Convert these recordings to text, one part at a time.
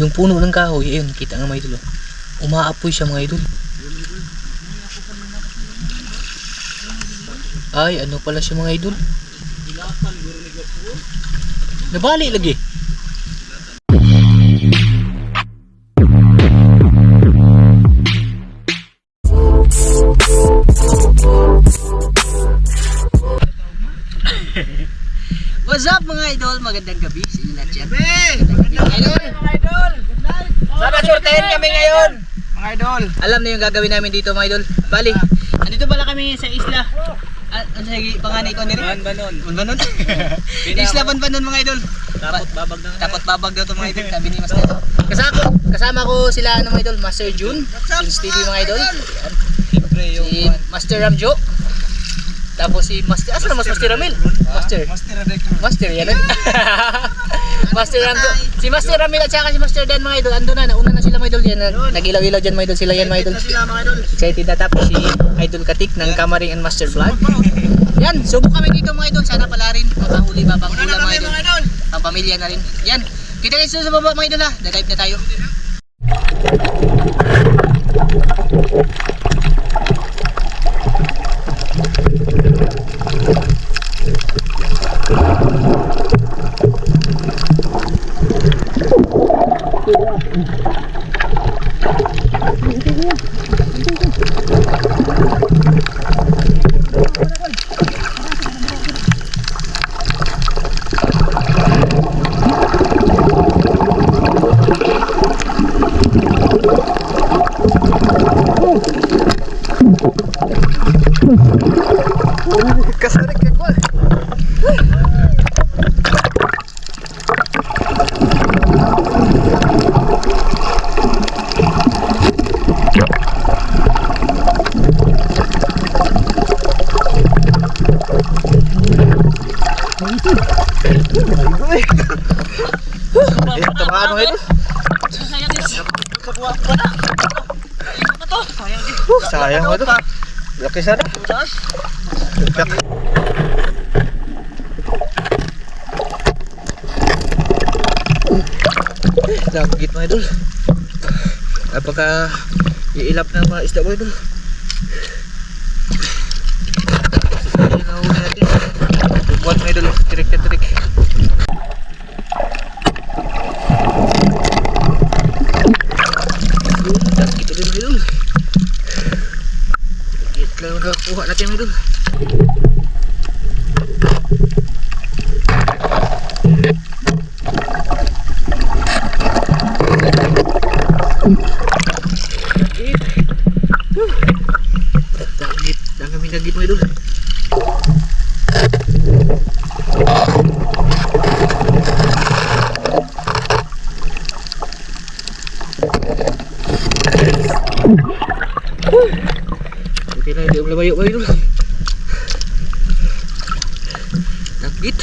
Yung puno ng kahoy, ayun, kita nga mga idol. oh. Umaapoy siya mga idol. Ay, ano pala siya mga idol? Nabali lagi. What's up mga idol? Magandang gabi sa inyo lahat yan. Mga idol! Sana sortehin kami ngayon! Mga idol! Alam na yung gagawin namin dito mga idol. Bali, andito pala kami sa isla. Ah, ano sa panganay ko ni Rin? Banbanon. Banbanon. isla Banbanon mga idol. Tapot babag na Tapot babag daw to mga idol, sabi ni Master. Kasama ko, kasama ko sila ano mga idol, Master Jun, Junes TV mga idol. Yan. Siyempre yung... Si Master Ramjo. Tapos si Master, asa na mas Master Ramil? Master. Master Recruit. Master yan. Master Ramjo. Si Master Ramil at saka si Master Dan mga idol, ando na, nauna na sila mga idol yan. Nagilaw-ilaw dyan mga idol, sila yan mga idol. Excited na tapos si Idol Katik ng Kamaring and Master Vlog. Yan, subok kami dito mga idol. Sana pala rin makahuli ba bang hula mga idol. Ang pamilya na rin. Yan, kita kayo sa baba mga idol ha. Dadive na tayo. Kasarik ka ko! Ayan, tamaan mo ito. Sayang mo ito. Sana. Laki. Dagit mga idol. Apaka iilap na mga isda mga idol. Sige, nahuli natin. Buat mga idol, tirik na tirik. Yun, Dagit ulit mga idol. Dagit nakuha natin mga idol. Dagit.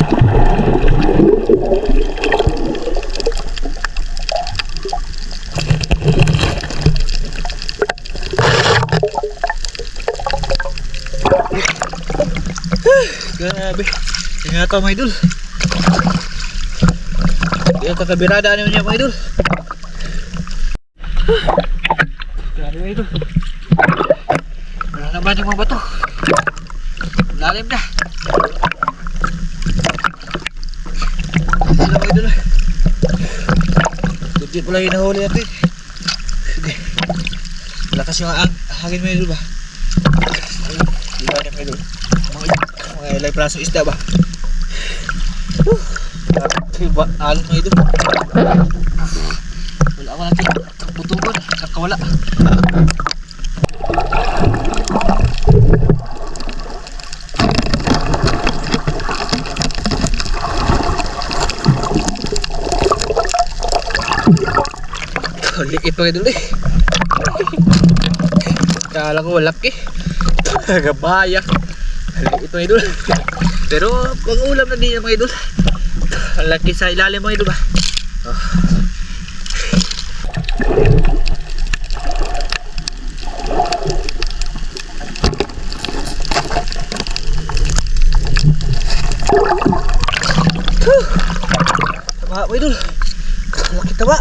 Grabe. Tingnan ka mga idol. Yung kakabirada naman niya mga idol. Grabe mga idol. Lalim na. Legit pala yung nahuli natin. Sige. Lakas yung ang hangin mga idol ba? Di ba mga idol? Mga mga ilay praso isda ba? Whew. Grabe ba? Alon mga idol. Wala ako natin. Butugon. Kakawala. Liit mga idol eh. Kala ko malaki. Gabaya. Liit mga idol. Pero pag ulam na din yan mga idol. Ang laki sa ilalim mga idol ba? Oh. Tama mga idol. Laki taba.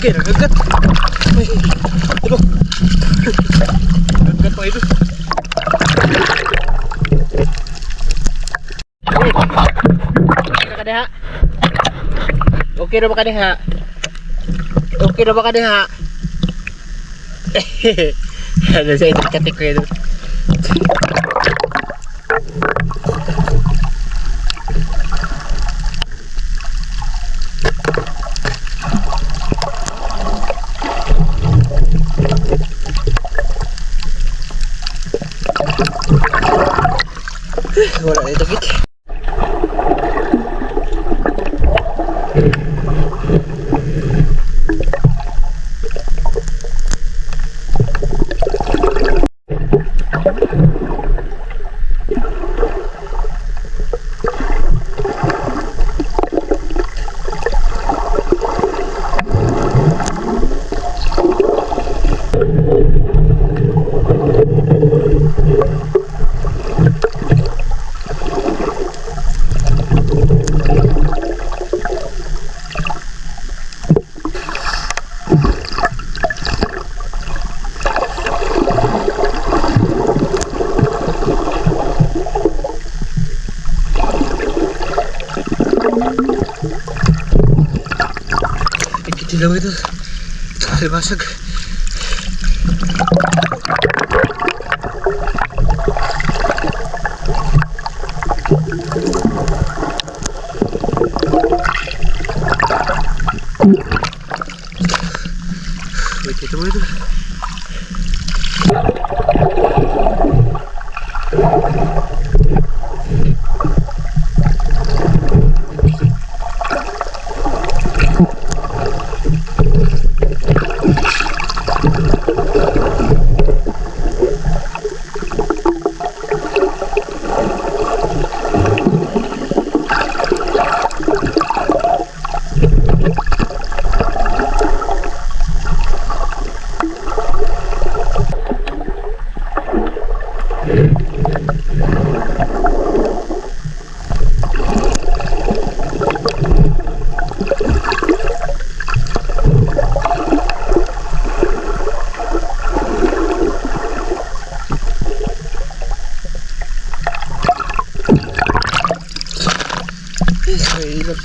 Okay, nagagat. Ay, ito. Nagagat pa ito. Okay ka diha? Okay ra ba ka diha? Okay ra ba ka diha? Ano sa ito katik ko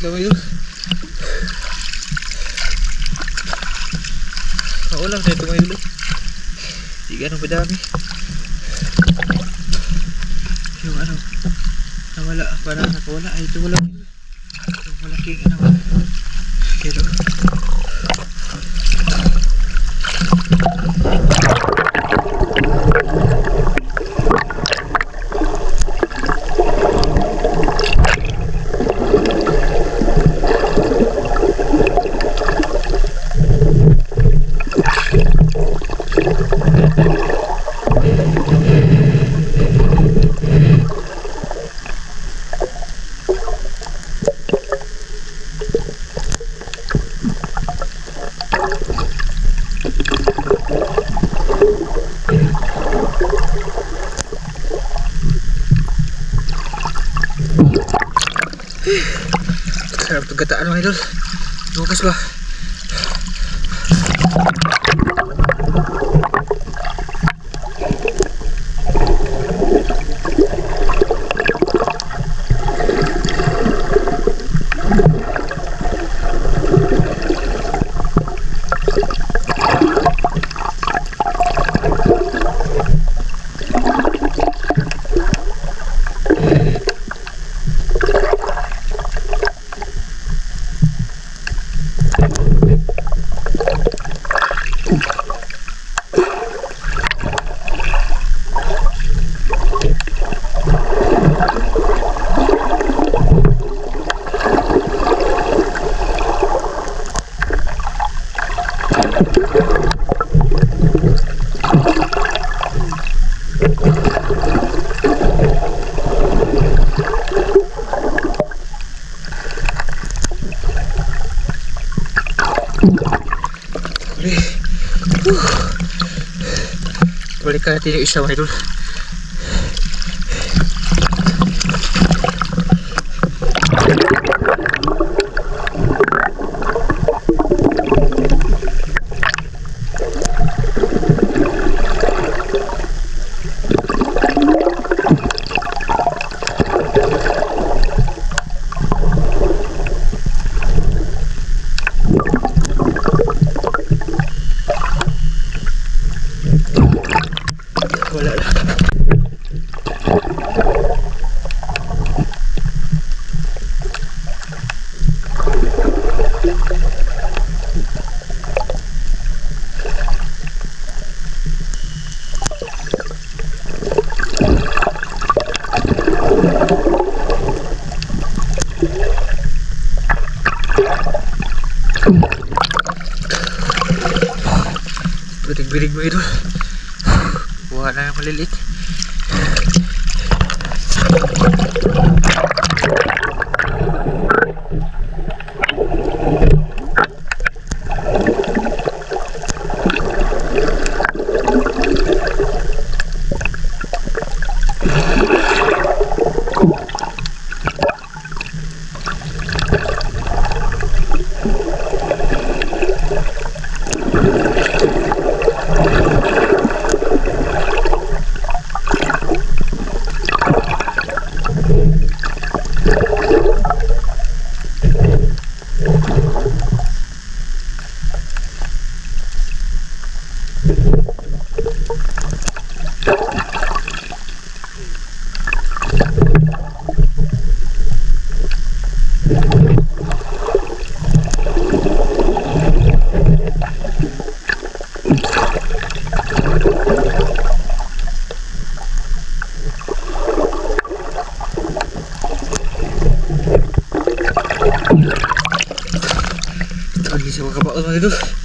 naman yun. Kaulang na ito mga ilap. Di ganun pa dami. Yung ano, nawala, parang nakawala. Ay, ito wala. Natin yung isa mga idol. Sa mga kabaon mga idol.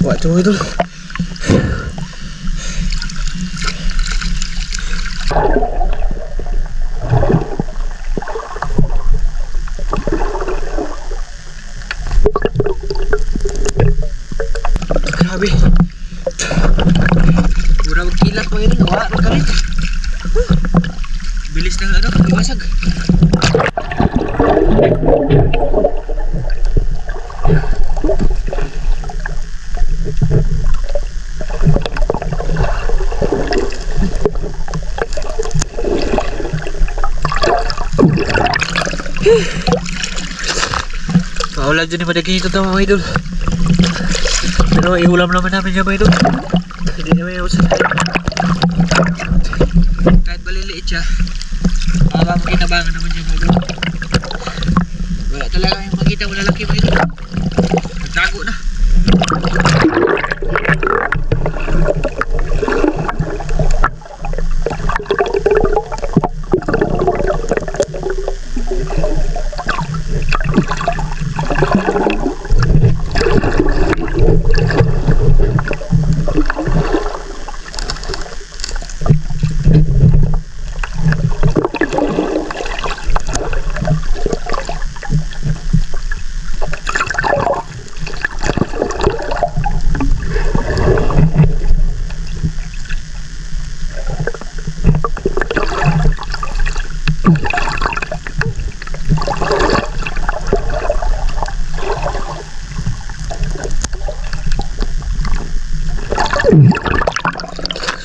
Buat tu itu. Grabe. Mura magkilat pa yun. Wala magkalit. Bilis ng ano, iwasag. Paulan dyan ni madaging ito mga idol. Pero iulam naman namin yan mga idol. Hindi naman yung usan. Kahit maliliit siya, makakang kinabangan naman yan mga idol. Wala talaga yung makita, wala laki mga idol. Nagtago na.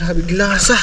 Grabe lasa.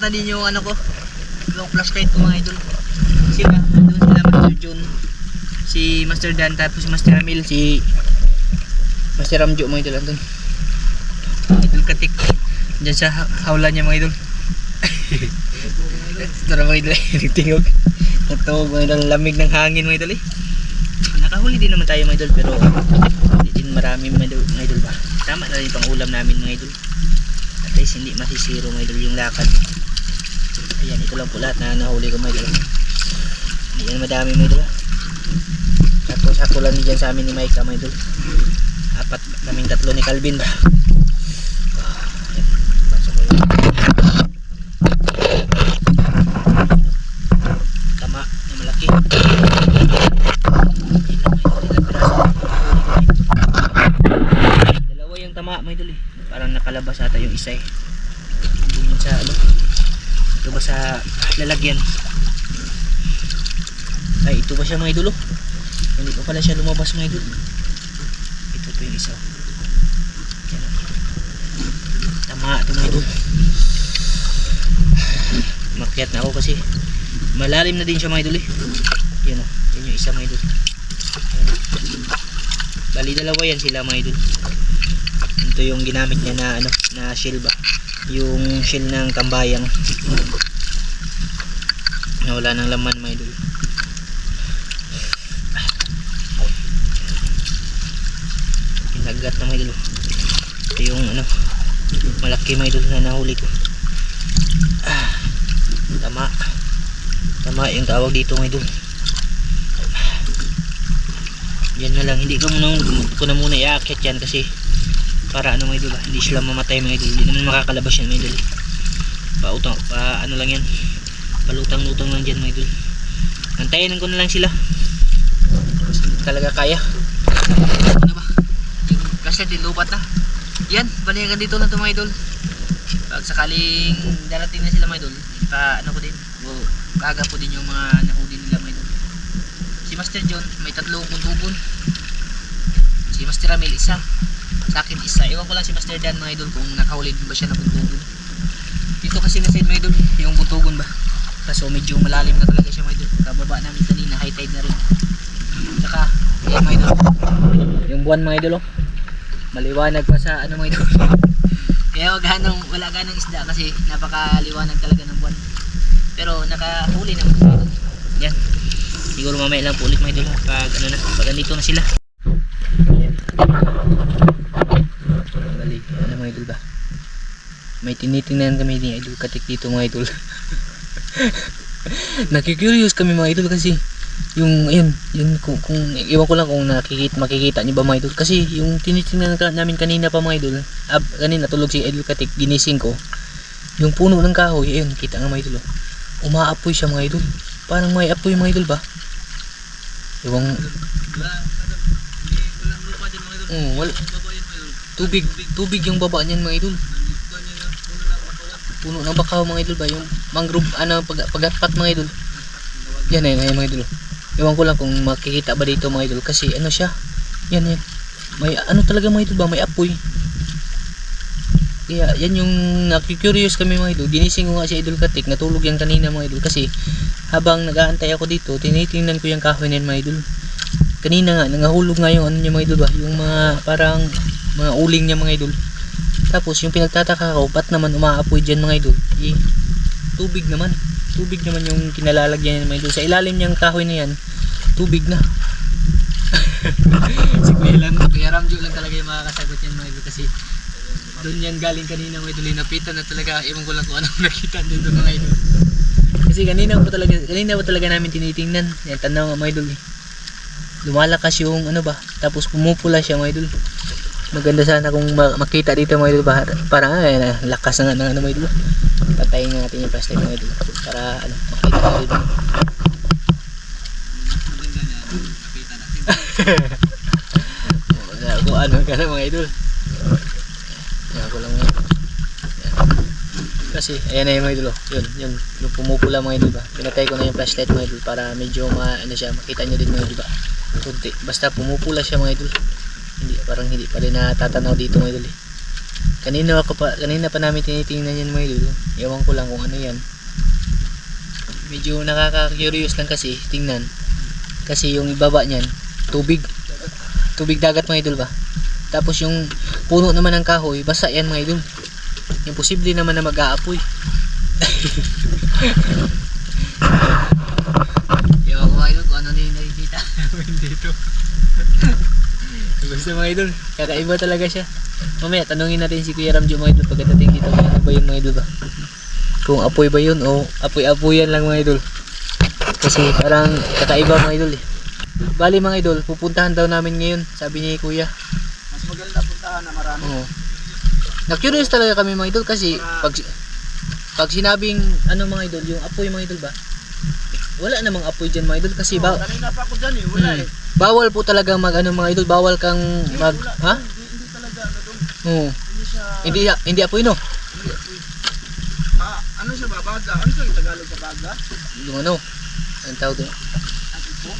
Na din yung ano ko. Yung flashlight ko mga idol. Sila, doon sila Master Jun. Si Master Dan, tapos si Master Ramil, si Master Ramjo mga idol. Andun. Idol Katik. Diyan sa ha- hawla niya mga idol. Na mga idol. Nagtingog. Natawag mga idol. Lamig ng hangin mga idol eh. Nakahuli din naman tayo mga idol pero hindi din marami mga idol, mga idol ba. Tama na rin pang ulam namin mga idol. At least hindi masisiro mga idol yung lakad. Ayan, ito lang po lahat na nahuli ko mga idol. Hindi yan madami mga idol. Sakto-sakto lang din sa amin ni Mike mga idol. Apat kaming tatlo ni Calvin ba. Ah, ayan. Tama na malaki. Dalawa yung tama, may duli. Parang nakalabas ata yung isa eh. Yun sa ano. Ito ba sa lalagyan? Ay, ito ba siya mga idol? oh? Hindi pa pala siya lumabas mga idol. Ito pa yung isa. oh. Yan, oh. Tama ito mga idol. Makyat na ako kasi malalim na din siya mga idol eh. Yan o. Yan yung isa mga idol. Yan, oh. Bali dalawa yan sila mga idol. Ito yung ginamit niya na ano na shell ba. Yung shell ng tambayang. Na wala ng laman mga idol. Pinagat na mga idol. Ito yung ano malaki mga idol na nahuli ko. Tama. Tama yung tawag dito mga idol. Yan na lang, hindi ko muna, ko na muna iaakit yan kasi para ano idol, ah, hindi sila mamatay mga idol, hindi naman makakalabas yan mga idol. Pa, utang, pa ano lang yan, palutang-lutang lang dyan mga idol. Antayin ko na lang sila. Talaga kaya. Ano ba? Kasi din lubat na. Yan, balikan dito na ito mga idol. Pag sakaling darating na sila mga idol, pa ano ko din, o, kaga po din yung mga nahuli nila mga idol. Si Master John, may tatlo kong tubon. Si Master Ramil, isa. Sa akin, isa. Ewan ko lang si Master Dan, mga idol, kung nakahuli din ba siya ng buntugon. Kasi na side, mga idol, yung buntugon ba. Kaso medyo malalim na talaga siya, mga idol. Kababa namin kanina, high tide na rin. Tsaka, yan mga idol. Yung buwan, mga idol, oh. Maliwanag pa sa, ano, mga idol. Kaya wag ganong, wala ganong isda kasi napakaliwanag talaga ng buwan. Pero nakahuli naman siya, idol. Yan siguro mamaya lang po ulit mga idol pag ano na pag andito na sila Ayan. bali ano mga idol ba may tinitingnan kami ni idol katik dito mga idol nakikurious kami mga idol kasi yung ayun yun kung, kung iwan ko lang kung nakikita makikita niyo ba mga idol kasi yung tinitingnan ka, namin kanina pa mga idol ab, kanina tulog si idol katik ginising ko yung puno ng kahoy ayun kita nga mga idol oh. umaapoy siya mga idol parang may apoy mga idol ba Iwang... Oo, wala. Tubig, tubig yung baba niyan mga idol. Puno ng bakaw mga idol ba? Yung mangrove, ano, pag, pagatpat mga idol. Yan, yan, yan mga idol. Iwan ko lang kung makikita ba dito mga idol. Kasi ano siya? Yan, yan. May ano talaga mga idol ba? May apoy. Kaya yan yung nakikurious kami mga idol. Ginising ko nga si Idol Katik. Natulog yan kanina mga idol. Kasi habang nag-aantay ako dito, tinitingnan ko yung kahoy na yan mga idol. Kanina nga, nangahulog nga yung ano niya mga idol ba? Yung mga parang mga uling niya mga idol. Tapos yung pinagtataka ko, ba't naman umaapoy dyan mga idol? Eh, tubig naman. Tubig naman yung kinalalagyan niya mga idol. Sa ilalim niyang kahoy na yan, tubig na. si Kuya Lam, Kuya Ramjo lang talaga yung makakasagot yan mga idol kasi doon yan galing kanina mga idol. Napitan na talaga, ewan ko lang kung anong nakita dito mga idol. Kasi kanina po talaga, kanina po talaga namin tinitingnan. Yan, tanaw mga idol eh. Lumalakas yung ano ba, tapos pumupula siya mga idol. Maganda sana kung ma- makita dito mga idol parang ay, na, lakas na nga ng ano mga idol. Patayin nga natin yung flashlight mga idol para ano, makita mga idol. Ko ano ka na mga idol. Yan ko lang yan. Kasi ayan na yung mga idol. oh. Yun, yun. Yung pumupula mga idol ba. Pinatay ko na yung flashlight mga idol para medyo ma, ano siya, makita nyo din mga idol ba. Kunti. Basta pumupula siya mga idol. Hindi, parang hindi pa rin natatanaw dito mga idol eh. Kanina ako pa, kanina pa namin tinitingnan yan mga idol. Ewan ko lang kung ano yan. Medyo nakaka-curious lang kasi tingnan. Kasi yung ibaba niyan, tubig. Tubig dagat mga idol ba? Tapos yung puno naman ng kahoy, basa yan mga idol. Imposible naman na mag-aapoy. Ewan ko mga idol kung ano na yung nakikita namin dito. Basta mga idol, kakaiba talaga siya. Mamaya, tanungin natin si Kuya Ramjo mga idol pagdating dito. Ano ba yun mga idol ba? Kung apoy ba yun o apoy-apoyan lang mga idol. Kasi parang kakaiba mga idol eh. Bali mga idol, pupuntahan daw namin ngayon, sabi ni Kuya. Mas maganda puntahan na marami. Oo. Na-curious talaga kami mga idol kasi pag pag sinabing ano mga idol, yung apoy mga idol ba? Wala namang apoy dyan mga idol kasi ba, Kanina pa ako dyan eh, wala Hmm. eh. bawal po talaga mag ano mga idol, bawal kang mag Wala, ha? Hindi, hindi talaga ano doon. Oo. Hindi siya, Hindi hindi apoy no. ah, ano siya ba, baga? Ano siya yung Tagalog sa baga? Yung ano? Ang tawag doon? Ang ipo?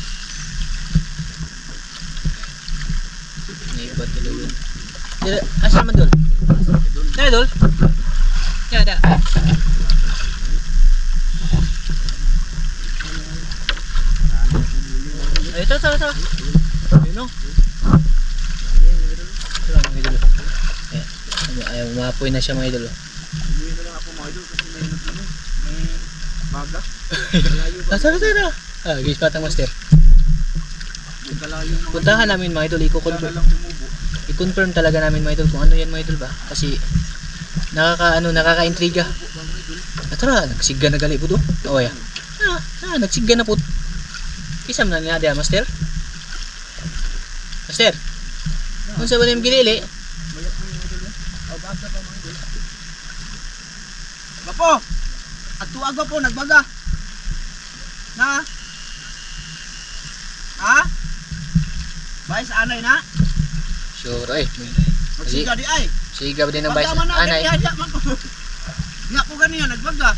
May iba talaga. Dila, asa man doon? Na idol? Ya, da. Ay, ito, ito, ito. Ayun o. Ito lang, mga idol. Ayan. Umapoy na siya mga idol. Umuwi na lang ako mga idol kasi may ano, may baga. Malayo ba? Tara, tara. Ah, guys, patang master. Puntahan namin mga idol, i-confirm, i-confirm talaga namin mga idol kung ano yan mga idol ba. Kasi nakaka ano, nakaka-intriga. Ah, tara, nagsiga na gali po do. Oh, ya. Ah, ah, nagsiga na po. Kisam na niya dia, master. Master. Kung sa mga idol. Gapo! At tuwag po, nagbaga. Na? Ha? Bay sa anay na? sure ay. Magsiga di ay. Siga ba din ng bayis? Baga man na, Anay. haya man. Nga po ganiya, nagbaga.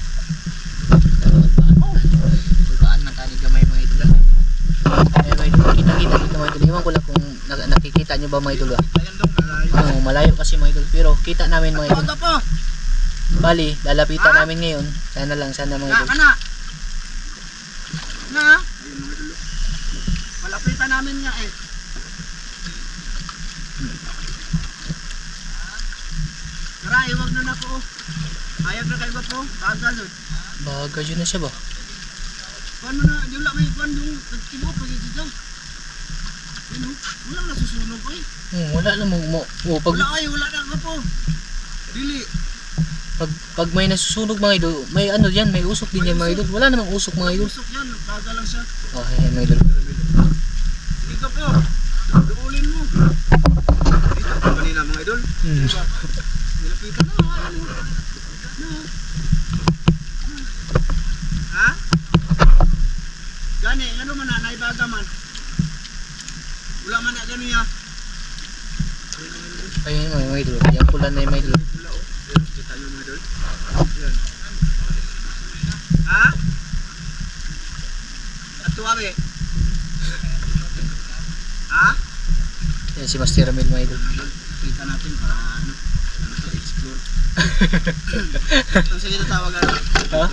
Dito mga idol. Iwan ko lang kung nak- nakikita nyo ba mga idol ba? Ayan daw, malayo. Oo, malayo kasi mga idol. Pero kita namin mga idol. Bali, lalapitan Ah? namin ngayon. Sana lang, sana mga idol. kana. Na? Ayun mga idol. Malapitan namin nga eh. Tara, iwag na na po. Ayag na kayo ba po? Tagal. Baga yun na siya ba? Kuan mo na, di wala may kuan yung nagkibo pag ito. Ano? Wala na susunog ko eh. Hmm, wala namang mo. Oh, pag, Wala ay, wala na ka po. Dili. pag, pag may nasusunog mga idol, may ano yan, may usok din yan mga idol. Wala namang usok mga idol. Usok yan, baga lang siya. Oh, ayan mga idol. Sige ka po. Duulin mo. Dito pa kanina mga idol. Hmm. Nilapitan na. ano? Na. Ha? Gani, ano man na, naibaga man. Wala man na gano ya. Ayun mga mga idol. Yung pula na yung mga idol. Kita nyo mga idol. Yan. Ha? At tuwabe. Ha? Yan si Master Ramil mga idol. Kita natin para ano, ano to explore. Sige tatawag ano. Ha?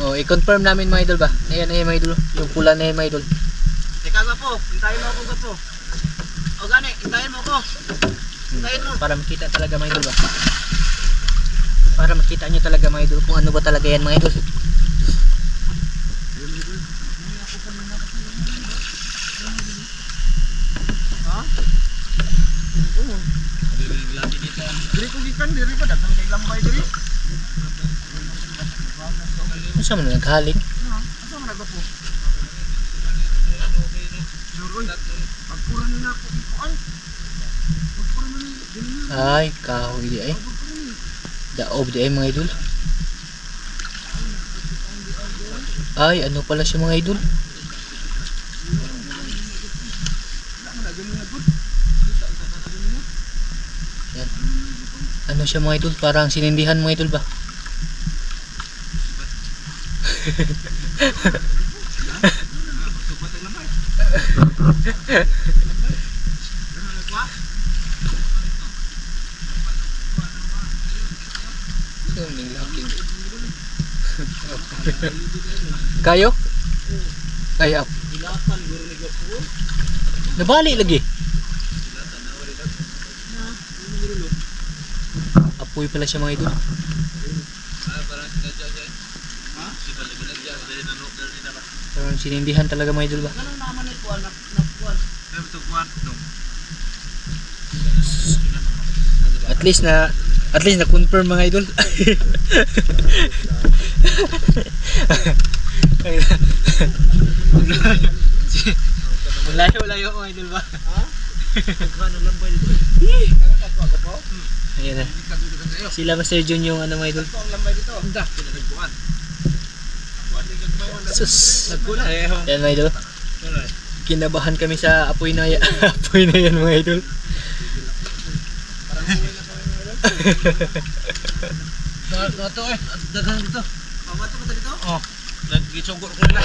Oh, i-confirm namin mga idol ba? Ayan, ayan mga idol. Yung pula na yung mga idol. Teka nga po, hintayin mo ako nga po. O gani, hintayin mo ako. Hintayin mo. Para makita talaga mga idol ba? Para makita nyo talaga mga idol kung ano ba talaga yan mga idol. Diri ko gikan, diri pa daghang kay lambay diri. Ano sa mga naghaling? Ha? Asa man nagapo? Nuroy. Pagpura na ako ikuan. Pagpura na ni dili na. Ay, kahoy di ay. Daob di ay mga idol. Ay, ano pala siya mga idol? Yan. Ano siya mga idol? Parang sinindihan mga idol ba? Subat ang lambay. Ano nagwa? Kayo? Ni Gapo. Nabali lagi. Apoy pala siya mga idol. Parang sinindihan talaga mga idol ba? Ganun naman ay kuwan, nakuwan. At least na at least na confirm mga idol. Malayo malayo mga idol ba? Ano lang ba dito? Ayan na. Sila Master Jun yung ano mga idol. Ito ang lambay dito. Anda. Sus. Nagkunan. Ayan mga idol. Kinabahan kami sa apoy na yan. apoy na yan mga idol. Dato eh. Dagan dito. Pamato pa dito? Oh, nagisugot ko na.